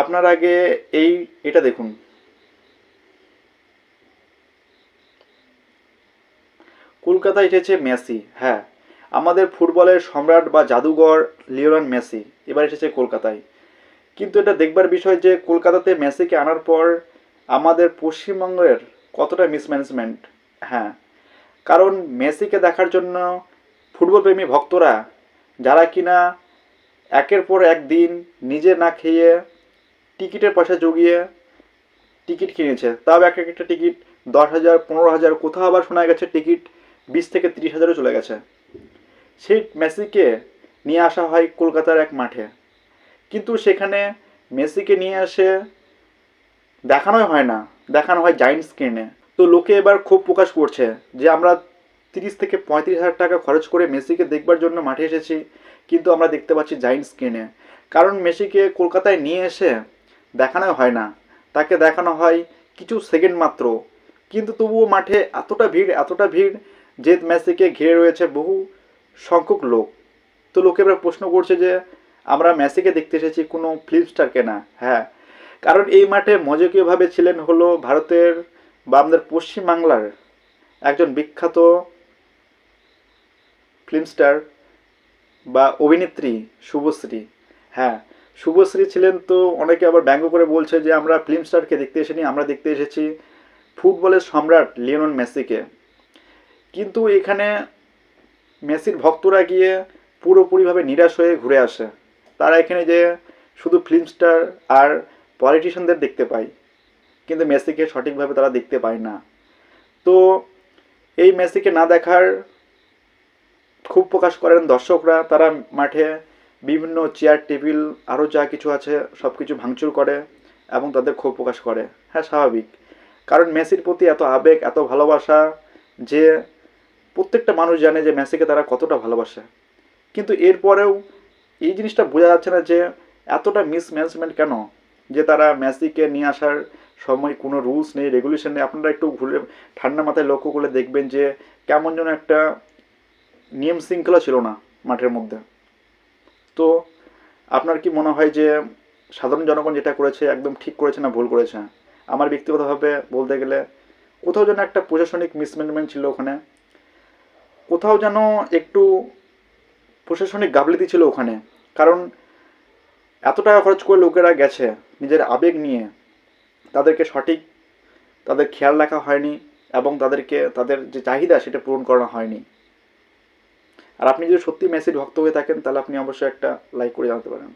আপনার আগে এই, এটা দেখুন। কলকাতায় এসেছে মেসি হ্যাঁ। আমাদের ফুটবলের সম্রাট বা জাদুঘর লিওনাল মেসি, এবার এসেছে কলকাতায়। কিন্তু এটা দেখবার বিষয় যে, কলকাতাতে মেসিকে আনার পর আমাদের পশ্চিমবঙ্গের কতটা মিসম্যানেজমেন্ট হ্যাঁ। কারণ মেসিকে দেখার জন্য ফুটবল প্রেমী ভক্তরা, যারা কিনা একের পর একদিন নিজে না খেয়ে টিকিটের পয়সা জুগিয়ে টিকিট কিনেছে। তাও এক একটা টিকিট দশ হাজার, পনেরো হাজার, কোথাও আবার শোনা গেছে টিকিট বিশ থেকে তিরিশ হাজারও চলে গেছে। সেই মেসিকে নিয়ে আসা হয় কলকাতার এক মাঠে। কিন্তু সেখানে মেসিকে নিয়ে আসে দেখানোই হয় না। দেখানো হয় জাইন্ট স্ক্রিনে তো লোকে এবার ক্ষোভ প্রকাশ করছে যে আমরা তিরিশ থেকে পঁয়ত্রিশ হাজার টাকা খরচ করে মেসিকে দেখবার জন্য মাঠে এসেছি, কিন্তু আমরা দেখতে পাচ্ছি জাইন্ট স্ক্রিনে কারণ মেসিকে কলকাতায় নিয়ে এসে দেখানো হয় না। তাকে দেখানো হয় কিছু সেকেন্ড মাত্র। কিন্তু তবুও মাঠে এতটা ভিড় এতটা ভিড় যে মেসিকে ঘিরে রয়েছে বহু সংখ্যক লোক। তো লোকে এবার প্রশ্ন করছে যে, আমরা মেসিকে দেখতে এসেছি কোনো ফিল্ম স্টারকে না? হ্যাঁ কারণ এই মাঠে মজকীয়ভাবে ছিলেন হলো ভারতের বা আমাদের পশ্চিমবাংলার একজন বিখ্যাত ফিল্ম স্টার বা অভিনেত্রী শুভশ্রী। হ্যাঁ শুভশ্রী ছিলেন তো, অনেকে আবার ব্যঙ্গ করে বলছে যে আমরা ফিল্ম স্টারকে দেখতে এসেনি, আমরা দেখতে এসেছি ফুটবলের সম্রাট লিওনন মেসিকে। কিন্তু এখানে মেসির ভক্তরা গিয়ে পুরোপুরিভাবে নিরাশ হয়ে ঘুরে আসে। তারা এখানে যে শুধু ফিল্ম স্টার আর পলিটিশিয়ানদের দেখতে পায় কিন্তু মেসিকে সঠিকভাবে তারা দেখতে পায় না। তো এই মেসিকে না দেখার খুব প্রকাশ করেন দর্শকরা, তারা মাঠে বিভিন্ন চেয়ার টেবিল আরও যা কিছু আছে সব কিছু ভাঙচুর করে এবং তাদের ক্ষোভ প্রকাশ করে। হ্যাঁ স্বাভাবিক। কারণ মেসির প্রতি এত আবেগ, এত ভালোবাসা যে প্রত্যেকটা মানুষ জানে যে মেসিকে তারা কতটা ভালোবাসে। কিন্তু এরপরেও এই জিনিসটা বোঝা যাচ্ছে না যে এতটা মিসম্যানেজমেন্ট কেন? যে তারা মেসিকে নিয়ে আসার সময় কোনো রুলস নেই রেগুলেশন নেই। আপনারা একটু ঘুরে, ঠান্ডা মাথায় লক্ষ্য করলে দেখবেন যে কেমন যেন একটা নিয়ম শৃঙ্খলা ছিল না মাঠের মধ্যে। তো আপনার কি মনে হয় যে সাধারণ জনগণ যেটা করেছে একদম ঠিক করেছে না ভুল করেছে? আমার ব্যক্তিগতভাবে বলতে গেলে কোথাও যেন একটা প্রশাসনিক মিসম্যানেজমেন্ট ছিল ওখানে। কোথাও যেন একটু প্রশাসনিক গাফলিতি ছিল ওখানে। কারণ এত টাকা খরচ করে লোকেরা গেছে নিজের আবেগ নিয়ে। তাদেরকে সঠিক, তাদের খেয়াল রাখা হয়নি এবং তাদেরকে, তাদের যে চাহিদা সেটা পূরণ করা হয়নি। আর আপনি যদি সত্যি মেসির ভক্ত হয়ে থাকেন, তাহলে আপনি অবশ্যই একটা লাইক করে জানাতে পারেন।